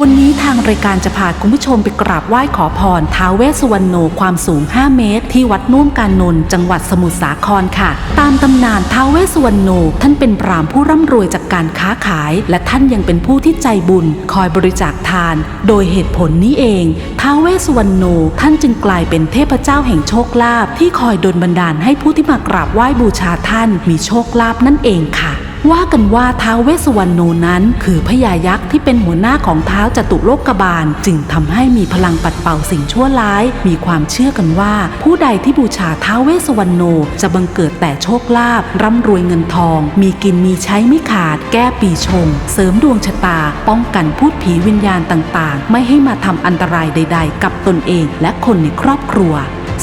วันนี้ทางรายการจะพาคุณผู้ชมไปกราบไหว้ขอพรท้าวเวสสุวรรณโนความสูง 5 เมตร ที่วัดนุ่มการนนท์จังหวัดสมุทรสาครค่ะ ตามตำนานท้าวเวสสุวรรณโนท่านเป็นพรามผู้ร่ำรวยจากการค้าขาย และท่านยังเป็นผู้ที่ใจบุญ คอยบริจาคทาน โดยเหตุผลนี้เองท้าวเวสสุวรรณโนท่านจึงกลายเป็นเทพเจ้าแห่งโชคลาภที่คอยดลบันดาลให้ผู้ที่มากราบไหว้บูชาท่าน มีโชคลาภนั่นเองค่ะ ว่ากันว่าท้าวเวสวรรณโนนั้นคือพญายักษ์ที่เป็นหัวหน้าของเท้าวจตุโลกบาล จึงทำให้มีพลังปัดเป่าสิ่งชั่วร้าย มีความเชื่อกันว่า ผู้ใดที่บูชาท้าวเวสวรรณโนจะบังเกิดแต่โชคลาภร่ำรวยเงินทอง มีกินมีใช้ไม่ขาด แก้ปีชง เสริมดวงชะตา ป้องกันพูดผีวิญญาณต่างๆ ไม่ให้มาทำอันตรายใด ๆ กับตนเองและคนในครอบครัว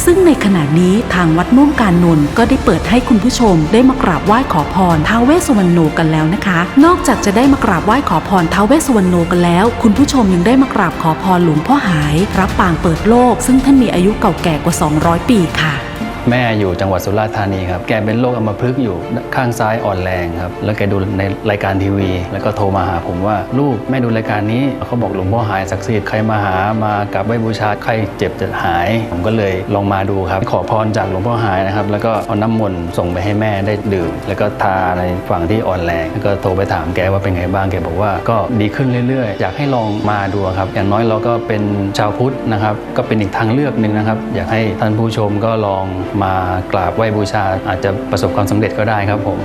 ซึ่งในขณะนี้ทางวัดน่วงการนนท์ก็ได้เปิดให้คุณผู้ชมได้มากราบไหว้ขอพรท้าวเวสสุวรรณโนกันแล้วนะคะ นอกจากจะได้มากราบไหว้ขอพรท้าวเวสสุวรรณโนกันแล้ว คุณผู้ชมยังได้มากราบขอพรหลวงพ่อหาย รับปางเปิดโลก ซึ่งท่านมีอายุเก่าแก่กว่า 200 ปีค่ะ แม่อยู่จังหวัดสุราษฎร์ธานีครับ แกเป็นโรคอัมพฤกษ์อยู่ข้างซ้ายอ่อนแรงครับ แล้วแกดูในรายการทีวี แล้วก็โทรมาหาผมว่า ลูกแม่ดูรายการนี้ เขาบอกหลวงพ่อหายศักดิ์สิทธิ์ใครมาหามากราบไหว้บูชาใครเจ็บจะหาย ผมก็เลยลองมาดูครับ ขอพรจากหลวงพ่อหายนะครับ แล้วก็เอาน้ำมนต์ส่งไปให้แม่ได้ดื่ม แล้วก็ทาในฝั่งที่อ่อนแรง แล้วก็โทรไปถามแกว่าเป็นไงบ้าง แกบอกว่าก็ดีขึ้นเรื่อยๆ อยากให้ลองมาดูครับ อย่างน้อยเราก็เป็นชาวพุทธนะครับ ก็เป็นอีกทางเลือกหนึ่งนะครับ อยากให้ท่านผู้ชมก็ลองมากราบไหว้บูชาอาจจะประสบความสำเร็จก็ได้ครับผม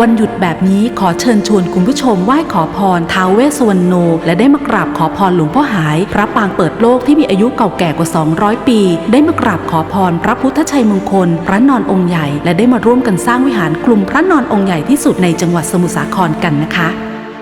วันหยุดแบบนี้ขอเชิญชวนคุณผู้ชมไหว้ขอพรท้าวเวสสุวรรณโน และได้มากราบขอพรหลวงพ่อหาย พระปางเปิดโลกที่มีอายุเก่าแก่กว่า 200 ปี ได้มากราบขอพรพระพุทธชัยมงคล พระนอนองค์ใหญ่ และได้มาร่วมกันสร้างวิหารกลุ่มพระนอนองค์ใหญ่ที่สุดในจังหวัดสมุทรสาครกันนะคะ